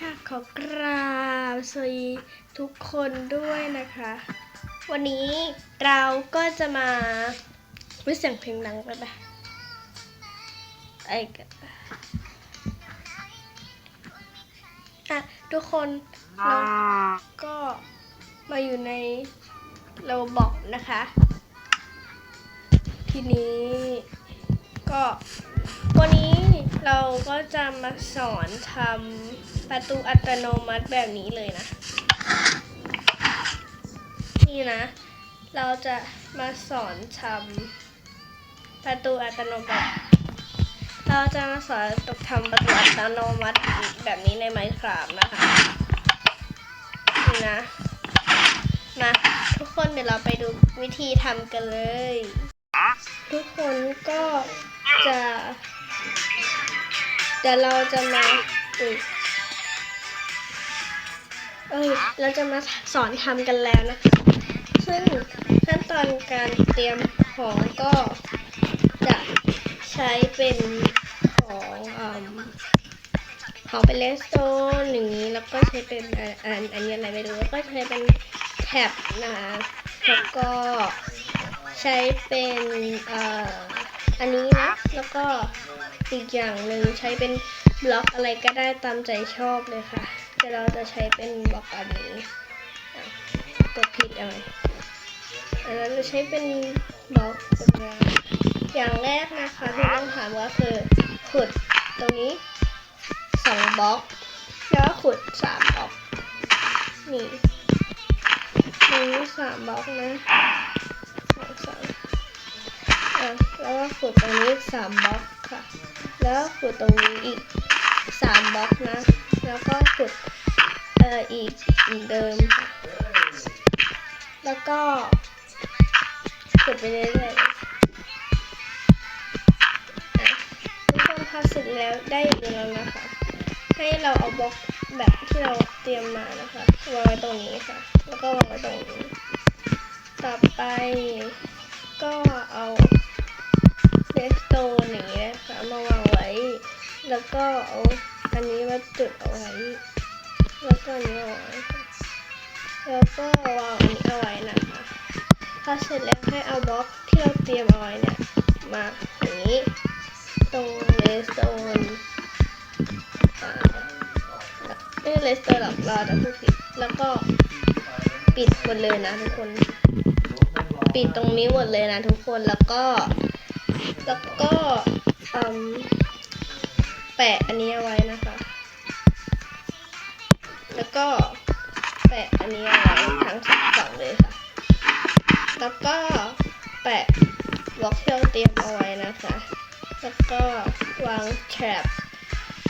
ค่ะ ขอกราบสวัสดีทุกคนด้วยนะคะ วันนี้เราก็จะมาวิเสียงเพลงดังไปปะไอ้กอะทุกคนเราก็มาอยู่ในเราบอกนะคะ ทีนี้ ก็วันนี้ เราก็จะมาสอนทำประตูอัตโนมัติแบบนี้เลยนะ นี่นะ เราจะมาสอนทำประตูอัตโนมัติ เราจะมาสอนตกทำประตูอัตโนมัติแบบนี้ในไมค์ครับนะคะ นี่นะนะทุกคนเดี๋ยวเราไปดูวิธีทำกันเลย ทุกคนก็ ดี๋ยวเราจะมาอุ๊ยเอ้ยเราจะมาสอนทำกันแล้วนะคะซึ่งขั้นตอนการเตรียมของก็จะใช้เป็นของอของเป็นเลสโตนอย่างนี้แล้วก็ใช้เป็นอ,อันอันนี้อะไรไม่รู้แล้วก็ใช้เป็นแท็บนะคะแล้วก็ใช้เป็นเอ่ออันนี้ ก็อีกอย่างหนึ่งใช้เป็นบล็อกอะไรก็ได้ตามใจชอบเลยค่ะ แต่เราจะใช้เป็นบล็อกอันนี้อะกดผิดเอาไหมอะเราจะใช้เป็นบล็อกเป็นงานอย่างแรกนะคะที่ต้องทำก็คือขุดตรงนี้สองบล็อกแล้วก็ขุดสามบล็อกนี่ตรงนี้สามบล็อกนะ แล้วก็ขุดตรงนี้สามบล็อกค่ะ แล้วขุดตรงนี้อีกสามบล็อกนะ แล้วก็ขุดเอ่ออีกเหมือนเดิมค่ะ แล้วก็ขุดไปเรื่อยๆทุกคนพอเสร็จแล้วได้อย่างนี้แล้วนะคะ ให้เราเอาบล็อกแบบที่เราเตรียมมานะคะวางไว้ตรงนี้ค่ะ แล้วก็วางไว้ตรงนี้ ต่อไปก็ แล้วก็เอาอันนี้มาจุดเอาไว้ แล้วก็อันนี้เอาไว้แล้วก็วางอันนี้เอาไว้นะคะพอเสร็จแล้วให้เอาบล็อกที่เราเตรียมเอาไว้เนี่ยมาอย่างนี้ ตรงเรสโตนอ่าไม่เรสโตนหรอกเราจะพูดผิดแล้วก็ปิดหมดเลยนะทุกคน ปิดตรงนี้หมดเลยนะทุกคนแล้วก็ แล้วก็อืม แปะอันนี้เอาไว้นะคะ แล้วก็แปะอันนี้เอาไว้ทั้งสองฝั่งเลยค่ะ แล้วก็แปะบล็อกที่เราเตรียมเอาไว้นะคะ แล้วก็วางแทรป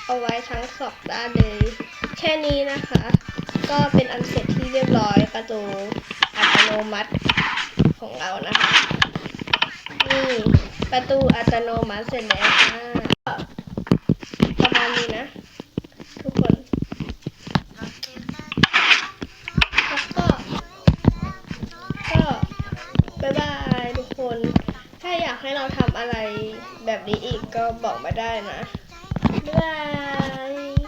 เอาไว้ทั้งสองด้านเลย แค่นี้นะคะ ก็เป็นอันเสร็จที่เรียบร้อยประตูอัตโนมัติของเรานะคะ นี่ประตูอัตโนมัติเสร็จแล้วค่ะ ก็ประมนี้นะ ทุกคน แล้วก็ ก็บายบายทุกคน ถ้าอยากให้เราทำอะไรแบบนี้อีกก็บอกมาได้นะบายบาย